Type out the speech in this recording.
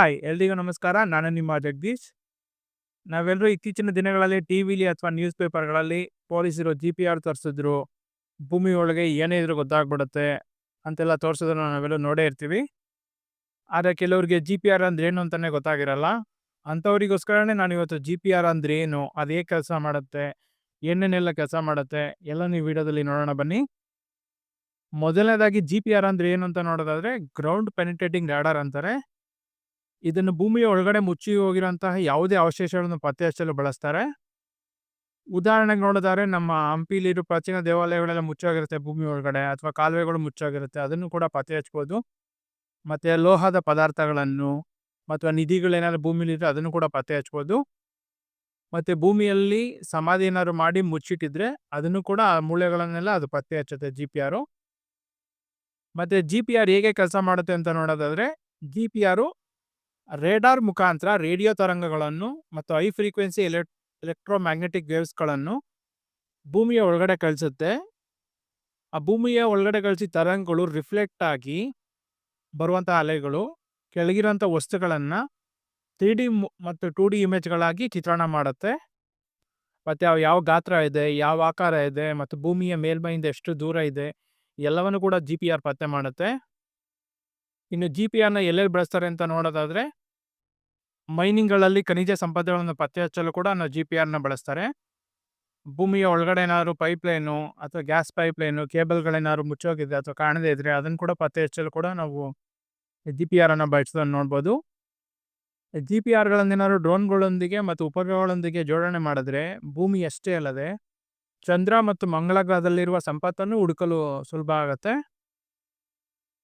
Hi, ಎಲ್ರಿಗೂ ನಮಸ್ಕಾರ. ನಾನು ನಿಮ್ಮ ಜಗದೀಶ್. ನಾವೆಲ್ಲರೂ ಇತ್ತೀಚಿನ ದಿನಗಳಲ್ಲಿ ಟಿ ವಿಲಿ ಅಥವಾ ನ್ಯೂಸ್ ಪೇಪರ್ಗಳಲ್ಲಿ ಪೊಲೀಸರು ಜಿ ಪಿ ಆರ್ ತೋರಿಸಿದ್ರು. ಭೂಮಿ ಒಳಗೆ ಏನೇ ಇದ್ರೂ ಗೊತ್ತಾಗ್ಬಿಡುತ್ತೆ ಅಂತೆಲ್ಲ ತೋರಿಸೋದನ್ನ ನಾವೆಲ್ಲ ನೋಡೇ ಇರ್ತೀವಿ. ಆದರೆ ಕೆಲವರಿಗೆ ಜಿ ಪಿ ಆರ್ ಅಂದ್ರೆ ಏನು ಅಂತಾನೆ ಗೊತ್ತಾಗಿರಲ್ಲ. ಅಂಥವರಿಗೋಸ್ಕರನೇ ನಾನು ಇವತ್ತು ಜಿ ಪಿ ಆರ್ ಅಂದ್ರೆ ಏನು, ಅದು ಕೆಲಸ ಮಾಡುತ್ತೆ, ಏನೇನೆಲ್ಲ ಕೆಲಸ ಮಾಡುತ್ತೆ, ಎಲ್ಲ ನೀವು ವಿಡಿಯೋದಲ್ಲಿ ನೋಡೋಣ ಬನ್ನಿ. ಮೊದಲನೇದಾಗಿ ಜಿ ಪಿ ಆರ್ ಅಂದ್ರೆ ಏನು ಅಂತ ನೋಡೋದಾದ್ರೆ ಗ್ರೌಂಡ್ ಪೆನಿಟೇಟಿಂಗ್ ರಾಡರ್ ಅಂತಾರೆ. ಇದನ್ನು ಭೂಮಿಯ ಒಳಗಡೆ ಮುಚ್ಚಿ ಹೋಗಿರುವಂತಹ ಯಾವುದೇ ಅವಶೇಷಗಳನ್ನು ಪತ್ತೆ ಹಚ್ಚಲು ಬಳಸ್ತಾರೆ. ಉದಾಹರಣೆಗೆ ನೋಡಿದರೆ ನಮ್ಮ ಹಂಪಿಲಿರೋ ಪ್ರಾಚೀನ ದೇವಾಲಯಗಳೆಲ್ಲ ಮುಚ್ಚೋಗಿರುತ್ತೆ ಭೂಮಿ ಒಳಗಡೆ ಅಥವಾ ಕಾಲುವೆಗಳು ಮುಚ್ಚೋಗಿರುತ್ತೆ. ಅದನ್ನು ಕೂಡ ಪತ್ತೆ ಹಚ್ಬೋದು ಮತ್ತು ಲೋಹದ ಪದಾರ್ಥಗಳನ್ನು ಅಥವಾ ನಿಧಿಗಳೇನಾದ್ರು ಭೂಮಿಲಿದ್ರೆ ಅದನ್ನು ಕೂಡ ಪತ್ತೆ ಹಚ್ಬೋದು ಮತ್ತು ಭೂಮಿಯಲ್ಲಿ ಸಮಾಧಿ ಏನಾದ್ರು ಮಾಡಿ ಮುಚ್ಚಿಟ್ಟಿದ್ರೆ ಅದನ್ನು ಕೂಡ ಆ ಮೂಳೆಗಳನ್ನೆಲ್ಲ ಅದು ಪತ್ತೆ ಹಚ್ಚುತ್ತೆ ಜಿ ಪಿ ಆರು ಮತ್ತು ಜಿ ಪಿ ಆರ್ ಹೇಗೆ ಕೆಲಸ ಮಾಡುತ್ತೆ ಅಂತ ನೋಡೋದಾದರೆ ಜಿ ಪಿ ಆರು ರೇಡಾರ್ ಮುಖಾಂತರ ರೇಡಿಯೋ ತರಂಗಗಳನ್ನು ಮತ್ತು ಹೈ ಫ್ರೀಕ್ವೆನ್ಸಿ ಎಲೆಕ್ಟ್ರೋ ಎಲೆಕ್ಟ್ರೋಮ್ಯಾಗ್ನೆಟಿಕ್ ವೇವ್ಸ್ಗಳನ್ನು ಭೂಮಿಯ ಒಳಗಡೆ ಕಳಿಸುತ್ತೆ. ಆ ಭೂಮಿಯ ಒಳಗಡೆ ಕಳಿಸಿ ತರಂಗಗಳು ರಿಫ್ಲೆಕ್ಟ್ ಆಗಿ ಬರುವಂಥ ಅಲೆಗಳು, ಕೆಳಗಿರುವಂಥ ವಸ್ತುಗಳನ್ನು ತ್ರೀ ಡಿ ಮತ್ತು ಟೂ ಡಿ ಇಮೇಜ್ಗಳಾಗಿ ಚಿತ್ರಣ ಮಾಡುತ್ತೆ. ಮತ್ತು ಅವು ಯಾವ ಗಾತ್ರ ಇದೆ, ಯಾವ ಆಕಾರ ಇದೆ, ಮತ್ತು ಭೂಮಿಯ ಮೇಲ್ಮೈಯಿಂದ ಎಷ್ಟು ದೂರ ಇದೆ, ಎಲ್ಲವನ್ನು ಕೂಡ ಜಿ ಪಿ ಆರ್ ಪತ್ತೆ ಮಾಡುತ್ತೆ. ಇನ್ನು ಜಿ ಪಿ ಆರ್ನ ಎಲ್ಲೆಲ್ಲಿ ಬಳಸ್ತಾರೆ ಅಂತ ನೋಡೋದಾದ್ರೆ ಮೈನಿಂಗ್ಗಳಲ್ಲಿ ಖನಿಜ ಸಂಪದಗಳನ್ನು ಪತ್ತೆ ಹಚ್ಚಲು ಕೂಡ ನಾವು ಜಿ ಪಿ ಆರ್ನ ಬಳಸ್ತಾರೆ. ಭೂಮಿಯ ಒಳಗಡೆ ಏನಾದ್ರು ಪೈಪ್ ಲೈನು ಅಥವಾ ಗ್ಯಾಸ್ ಪೈಪ್ ಲೈನು ಕೇಬಲ್ಗಳೇನಾದ್ರು ಮುಚ್ಚೋಗಿದೆ ಅಥವಾ ಕಾಣದೇ ಇದ್ರೆ ಅದನ್ನು ಕೂಡ ಪತ್ತೆ ಹಚ್ಚಲು ಕೂಡ ನಾವು ಜಿ ಪಿ ಆರನ್ನು ಬಳಸೋದನ್ನು ನೋಡ್ಬೋದು. ಜಿ ಪಿ ಆರ್ಗಳನ್ನೇನಾದ್ರು ಡ್ರೋನ್ಗಳೊಂದಿಗೆ ಮತ್ತು ಉಪಗ್ರಹಗಳೊಂದಿಗೆ ಜೋಡಣೆ ಮಾಡಿದ್ರೆ ಭೂಮಿ ಅಷ್ಟೇ ಅಲ್ಲದೆ ಚಂದ್ರ ಮತ್ತು ಮಂಗಳ ಗ್ರಹದಲ್ಲಿರುವ ಸಂಪತ್ತನ್ನು ಹುಡುಕಲು ಸುಲಭ ಆಗುತ್ತೆ.